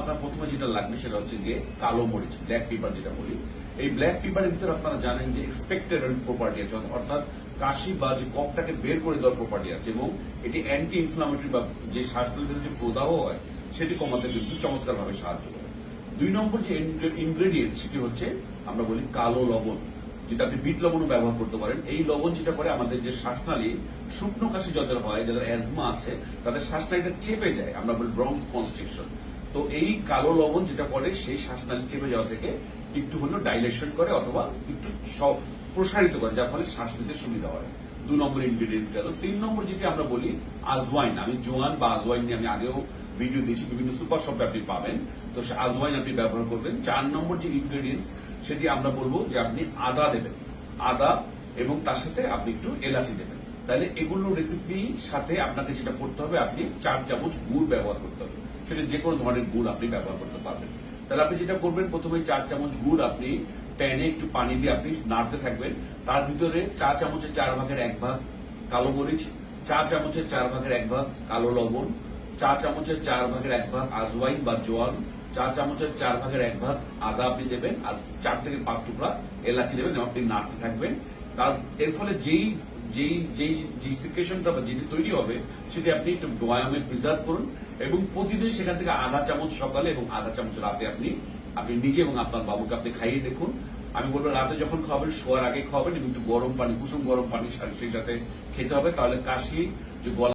আপনার প্রথমে যেটা লাগবে সেটা হচ্ছে গিয়ে কালো মরিচ ব্ল্যাক পেপার যেটা বলি। এই ব্ল্যাক পেপারের ভিতরে আপনারা জানেন যে এক্সপেক্টেড প্রপার্টি আছে, অর্থাৎ কাশি বা যে কফটাকে বের করে দেওয়ার প্রপার্টি আছে এবং এটি অ্যান্টি ইনফ্লামেটরি বা যে শ্বাসনলীর যে প্রদাহ হয়, সেটি কমাতে কিন্তু চমৎকার ভাবে সাহায্য করে। দুই নম্বর যে ইনগ্রেডিয়েন্ট সেটি হচ্ছে আমরা বলি কালো লবণ, যেটা আপনি বিট লবণও ব্যবহার করতে পারেন। এই লবণ যেটা করে আমাদের যে শ্বাসনালী, শুকনো কাশি যাদের হয়, যাদের অ্যাজমা আছে, তাদের শ্বাসনালীটা চেপে যায়। আমরা বলি ব্রঙ্ক কনস্ট্রিকশন তো এই কালো লবণ যেটা করে, সেই শ্বাসনালী চেপে যাওয়া থেকে একটু হলেও ডাইলেশন করে অথবা একটু প্রসারিত করে, যার ফলে শ্বাস নিতে সুবিধা হয়। দু নম্বর ইনগ্রিডিয়েন্টস গেল তিন নম্বর যেটি আমরা বলি আজওয়াইন আমি জোয়ান বা আজওয়াইন নিয়ে আমি আগেও ভিডিও দিয়েছি, বিভিন্ন সুপার শপে আপনি পাবেন। তো সে আজওয়াইন আপনি ব্যবহার করবেন। চার নম্বর যে ইনগ্রিডিয়েন্টস সেটি আমরা বলব যে আপনি আদা দেবেন। আদা এবং তার সাথে আপনি একটু এলাচি দেবেন। তাহলে এগুলো রেসিপি সাথে আপনাকে যেটা করতে হবে, আপনি চার চামচ গুড় ব্যবহার করতে হবে। সেটা যে কোনো ধরনের গুড় আপনি ব্যবহার করতে পারবেন। তাহলে আপনি যেটা করবেন, প্রথমে চার চামচ গুড় আপনি প্যানে একটু পানি দিয়ে আপনি নাড়তে থাকবেন। তার ভিতরে চা চামচের চার ভাগের এক ভাগ কালো মরিচ চা চামচের চার ভাগের এক ভাগ কালো লবণ চা চামচের চার ভাগের এক ভাগ আজওয়াইন বা জোয়ান চা চামচের চার ভাগের এক ভাগ আদা আপনি দেবেন, আর চার থেকে পাঁচ টুকরা এলাচি দেবেন এবং আপনি নাড়তে থাকবেন। তার এর ফলে যেই যেই যেই যেই সিকুয়েশনটা বা যেটি তৈরি হবে, সেটি আপনি একটু বয়ামে প্রিজার্ভ করুন এবং প্রতিদিন সেখান থেকে আধা চামচ সকালে এবং আধা চামচ রাতে আপনি আপনি নিজে এবং আপনার বাবুকে আপনি খাইয়ে দেখুন। আমি বলব রাতে যখন খাবেন শোয়ার আগে খাবেন এবং একটু গরম পানি, কুসুম গরম পানি, সেই সাথে খেতে হবে। তাহলে কাশি, যে গলা